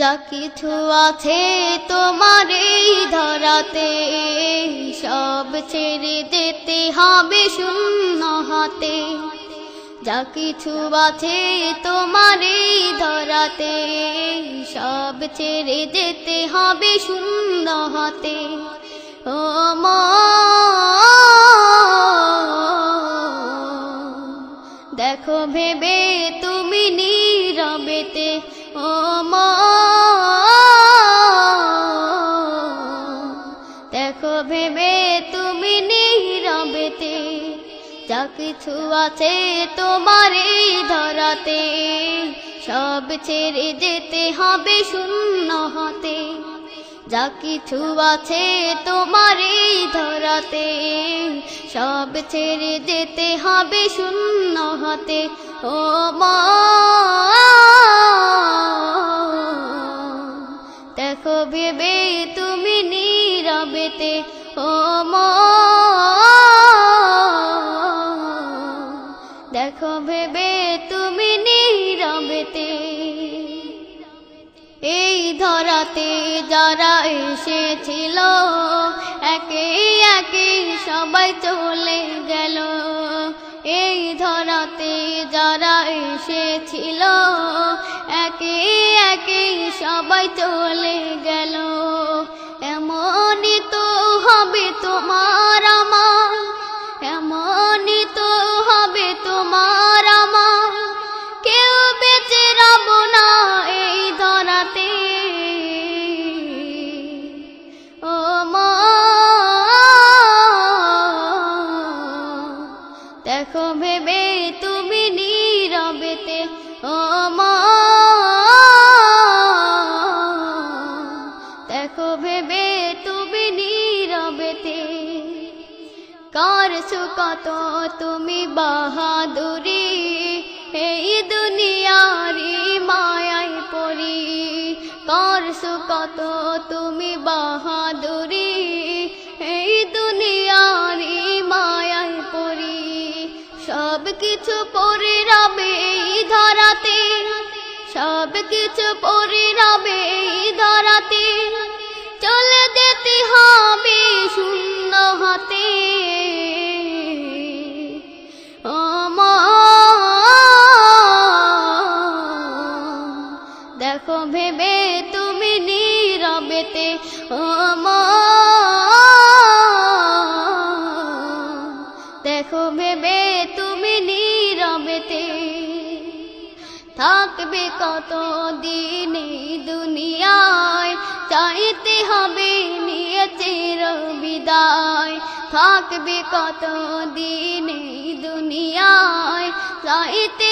যা কিছু আছে তোমার এই ধরাতে, সব ছেড়ে যেতে হবে শূন্য হাতে। যা কিছু আছে তোমার এই ধরাতে, সব ছেড়ে যেতে হবে শূন্য হাতে। ও মা, দেখো ভেবে তুমি নীরবেতে, ও মা তুমি নীরবেতে, যা কিছু আছে তোমার এই ধরাতে, সব ছেড়ে যেতে হবে শূন্য হতে। যা কিছু আছে তোমার এই ধরাতে, সব ছেড়ে যেতে হবে শূন্য হতে। ও মা! দেখো ভেবে তুমি নীরবেতে দেখো ভেবে তুমি নীরবেতে। এই ধরাতে যারা এসেছিল, একে একে সবাই চলে গেল। এই ধরাতে যারা এসেছিল, একে একে সবাই চলে গেল। দেখো ভেবে তুমি নীরবেতে, ও দেখো ভেবে তুমি নীরবেতে কারছো কত তুমি বাহাদুরি, এই দুনিয়ারি মায়ায় পড়ি। কারছো কত তুমি বাহাদুরি সব কিছু পরে রবে ধরাতে, সব কিছু পরে রবে ধরাতে, চলে যেতে হবে শূন্য হাতে। দেখো ভেবে তুমি নীরবেতে ও মা দেখো ভেবে তুমি নীরবেতে থাকবে কত দিন দুনিয়ায়? চাইতে হবে নিয়ে চির বিদায়। থাকবে কত দিন দুনিয়ায়? চাইতে